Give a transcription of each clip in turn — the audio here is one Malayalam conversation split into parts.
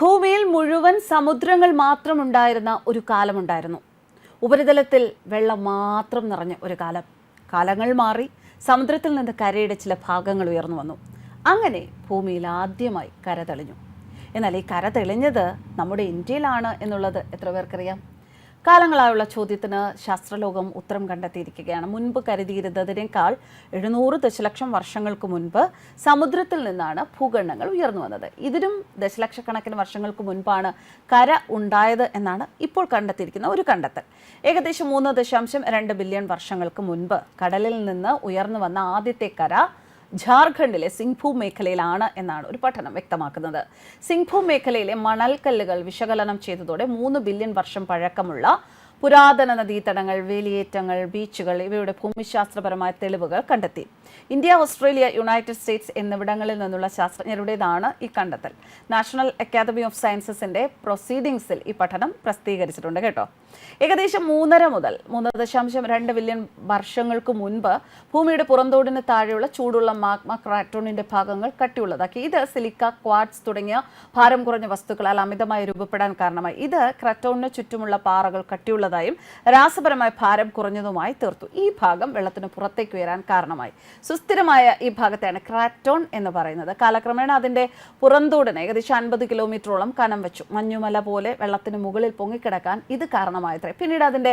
ഭൂമിയിൽ മുഴുവൻ സമുദ്രങ്ങൾ മാത്രം ഉണ്ടായിരുന്ന ഒരു കാലമുണ്ടായിരുന്നു. ഉപരിതലത്തിൽ വെള്ളം മാത്രം നിറഞ്ഞ ഒരു കാലം. കാലങ്ങൾ മാറി സമുദ്രത്തിൽ നിന്ന് കരയുടെ ചില ഭാഗങ്ങൾ ഉയർന്നു വന്നു. അങ്ങനെ ഭൂമിയിൽ ആദ്യമായി കര തെളിഞ്ഞു. എന്നാൽ ഈ കര തെളിഞ്ഞത് നമ്മുടെ ഇന്ത്യയിലാണ് എന്നുള്ളത് എത്ര പേർക്കറിയാം? കാലങ്ങളായുള്ള ചോദ്യത്തിന് ശാസ്ത്രലോകം ഉത്തരം കണ്ടെത്തിയിരിക്കുകയാണ്. മുൻപ് കരുതിയിരുന്നതിനേക്കാൾ എഴുന്നൂറ് ദശലക്ഷം വർഷങ്ങൾക്ക് മുൻപ് സമുദ്രത്തിൽ നിന്നാണ് ഭൂഖണ്ഡങ്ങൾ ഉയർന്നു വന്നത്. ഇതിനും ദശലക്ഷക്കണക്കിന് വർഷങ്ങൾക്ക് മുൻപാണ് കര ഉണ്ടായത് എന്നാണ് ഇപ്പോൾ കണ്ടെത്തിയിരിക്കുന്ന ഒരു കണ്ടെത്തൽ. ഏകദേശം മൂന്ന് ദശാംശം രണ്ട് ബില്യൺ വർഷങ്ങൾക്ക് മുൻപ് കടലിൽ നിന്ന് ഉയർന്നു വന്ന ആദ്യത്തെ കര ജാർഖണ്ഡിലെ സിംഗ്ഭൂ മേഖലയിലാണ് എന്നാണ് ഒരു പഠനം വ്യക്തമാക്കുന്നത്. സിംഗ്ഭൂ മേഖലയിലെ മണൽക്കല്ലുകൾ വിശകലനം ചെയ്തതോടെ മൂന്ന് ബില്യൺ വർഷം പഴക്കമുള്ള പുരാതന നദീതടങ്ങൾ വേലിയേറ്റങ്ങൾ ബീച്ചുകൾ ഇവയുടെ ഭൂമിശാസ്ത്രപരമായ തെളിവുകൾ കണ്ടെത്തി. ഇന്ത്യ ഓസ്ട്രേലിയ യുണൈറ്റഡ് സ്റ്റേറ്റ്സ് എന്നിവിടങ്ങളിൽ നിന്നുള്ള ശാസ്ത്രജ്ഞരുടേതാണ് ഈ കണ്ടെത്തൽ. നാഷണൽ അക്കാദമി ഓഫ് സയൻസസിന്റെ പ്രൊസീഡിംഗ്സിൽ ഈ പഠനം പ്രസിദ്ധീകരിച്ചിട്ടുണ്ട് കേട്ടോ. ഏകദേശം മൂന്നര മുതൽ മൂന്ന് ദശാംശം രണ്ട് ബില്യൺ വർഷങ്ങൾക്ക് മുൻപ് ഭൂമിയുടെ പുറന്തോടിന് താഴെയുള്ള ചൂടുള്ള മാഗ്മ ക്രാറ്റോണിന്റെ ഭാഗങ്ങൾ കട്ടിയുള്ളതാക്കി. ഇത് സിലിക്ക ക്വാഡ്സ് തുടങ്ങിയ ഭാരം കുറഞ്ഞ വസ്തുക്കളാൽ അമിതമായി രൂപപ്പെടാൻ കാരണമായി. ഇത് ക്രാറ്റോണിന് ചുറ്റുമുള്ള പാറകൾ കട്ടിയുള്ളതായും രാസപരമായ ഭാരം കുറഞ്ഞതുമായി തീർത്തു. ഈ ഭാഗം വെള്ളത്തിന് പുറത്തേക്ക് ഉയരാൻ കാരണമായി. സുസ്ഥിരമായ ഈ ഭാഗത്തെയാണ് ക്രാറ്റോൺ എന്ന് പറയുന്നത്. കാലക്രമേണ അതിന്റെ പുറന്തോടിന് ഏകദേശം അൻപത് കിലോമീറ്ററോളം കനം വെച്ചു. മഞ്ഞുമല പോലെ വെള്ളത്തിന് മുകളിൽ പൊങ്ങിക്കിടക്കാൻ ഇത് കാരണമായത്രേ. പിന്നീട് അതിന്റെ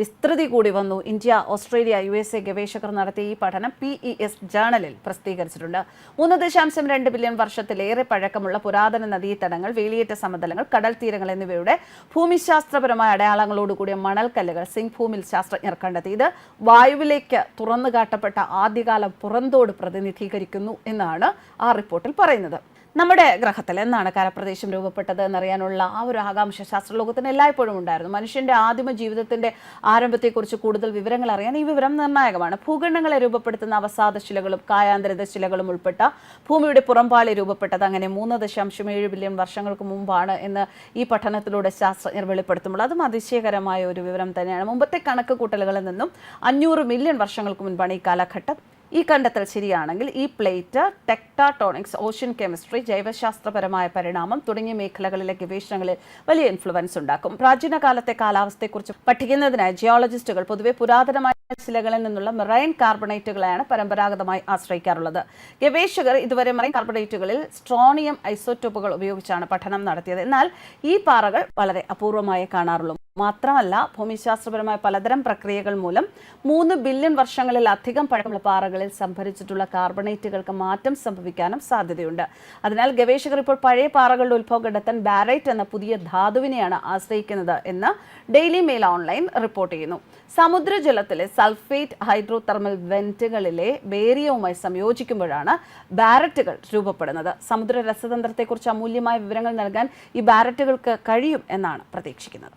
വിസ്തൃതി കൂടി വന്നു. India Australia U S A ഗവേഷകർ നടത്തിയ ഈ പഠനം പി ഇ എസ് ജേണലിൽ പ്രസിദ്ധീകരിച്ചിട്ടുണ്ട്. മൂന്ന് ദശാംശം രണ്ട് ബില്യൺ വർഷത്തിലേറെ പഴക്കമുള്ള പുരാതന നദീതടങ്ങൾ വേലിയേറ്റ സമതലങ്ങൾ കടൽ തീരങ്ങൾ എന്നിവയുടെ ഭൂമിശാസ്ത്രപരമായ അടയാളങ്ങളോടുകൂടിയ മണൽക്കല്ലുകൾ സിംഗ് ഭൂമിൽ ശാസ്ത്രജ്ഞർ കണ്ടെത്തി. ഇത് വായുവിലേക്ക് തുറന്നു കാട്ടപ്പെട്ട ആദ്യകാല പുറന്തോട് പ്രതിനിധീകരിക്കുന്നു എന്നാണ് ആ റിപ്പോർട്ടിൽ പറയുന്നത്. നമ്മുടെ ഗ്രഹത്തിൽ എന്നാണ് കരപ്രദേശം രൂപപ്പെട്ടത് എന്നറിയാനുള്ള ആ ഒരു ആകാംക്ഷ ശാസ്ത്രലോകത്തിന് എല്ലായ്പ്പോഴും ഉണ്ടായിരുന്നു. മനുഷ്യന്റെ ആദിമ ജീവിതത്തിന്റെ ആരംഭത്തെക്കുറിച്ച് കൂടുതൽ വിവരങ്ങൾ അറിയാൻ ഈ വിവരം നിർണായകമാണ്. ഭൂഖണ്ഡങ്ങളെ രൂപപ്പെടുത്തുന്ന അവസാദ ശിലകളും കായാന്തരിത ശിലകളും ഉൾപ്പെട്ട ഭൂമിയുടെ പുറംപാളി രൂപപ്പെട്ടത് അങ്ങനെ മൂന്ന് ദശാംശം ഏഴ് ബില്യൺ വർഷങ്ങൾക്ക് മുമ്പാണ് എന്ന് ഈ പഠനത്തിലൂടെ ശാസ്ത്രജ്ഞർ വെളിപ്പെടുത്തുമ്പോൾ അതും അതിശയകരമായ ഒരു വിവരം തന്നെയാണ്. മുമ്പത്തെ കണക്ക് കൂട്ടലുകളിൽ നിന്നും അഞ്ഞൂറ് മില്യൺ വർഷങ്ങൾക്ക് മുൻപാണ് ഈ കാലഘട്ടം. ഈ കണ്ടെത്തൽ ശരിയാണെങ്കിൽ ഈ പ്ലേറ്റ് ടെക്ടാട്ടോണിക്സ് ഓഷ്യൻ കെമിസ്ട്രി ജൈവശാസ്ത്രപരമായ പരിണാമം തുടങ്ങിയ മേഖലകളിലെ ഗവേഷണങ്ങളിൽ വലിയ ഇൻഫ്ലുവൻസ് ഉണ്ടാക്കും. പ്രാചീന കാലത്തെ കാലാവസ്ഥയെക്കുറിച്ച് പഠിക്കുന്നതിനായി ജിയോളജിസ്റ്റുകൾ പൊതുവെ പുരാതനമായ ശിലകളിൽ നിന്നുള്ള മെറൈൻ കാർബണേറ്റുകളെയാണ് പരമ്പരാഗതമായി ആശ്രയിക്കാറുള്ളത്. ഗവേഷകർ ഇതുവരെ മെറൈൻ കാർബണേറ്റുകളിൽ സ്ട്രോണിയം ഐസോട്ടോപ്പുകൾ ഉപയോഗിച്ചാണ് പഠനം നടത്തിയത്. എന്നാൽ ഈ പാറകൾ വളരെ അപൂർവമായി കാണാറുള്ളൂ. മാത്രമല്ല ഭൂമിശാസ്ത്രപരമായ പലതരം പ്രക്രിയകൾ മൂലം മൂന്ന് ബില്യൺ വർഷങ്ങളിലധികം പഴക്കമുള്ള പാറകളിൽ സംഭരിച്ചിട്ടുള്ള കാർബണേറ്റുകൾക്ക് മാറ്റം സംഭവിക്കാനും സാധ്യതയുണ്ട്. അതിനാൽ ഗവേഷകർ ഇപ്പോൾ പഴയ പാറകളുടെ ഉത്ഭവം കണ്ടെത്താൻ ബാരൈറ്റ് എന്ന പുതിയ ധാതുവിനെയാണ് ആശ്രയിക്കുന്നത് എന്ന് ഡെയിലി മെയിൽ ഓൺലൈൻ റിപ്പോർട്ട് ചെയ്യുന്നു. സമുദ്രജലത്തിലെ സൾഫേറ്റ് ഹൈഡ്രോ തെർമൽ വെന്റുകളിലെ ബേരിയവുമായി സംയോജിക്കുമ്പോഴാണ് ബാരറ്റുകൾ രൂപപ്പെടുന്നത്. സമുദ്ര രസതന്ത്രത്തെക്കുറിച്ച് അമൂല്യമായ വിവരങ്ങൾ നൽകാൻ ഈ ബാരറ്റുകൾക്ക് കഴിയും എന്നാണ് പ്രതീക്ഷിക്കുന്നത്.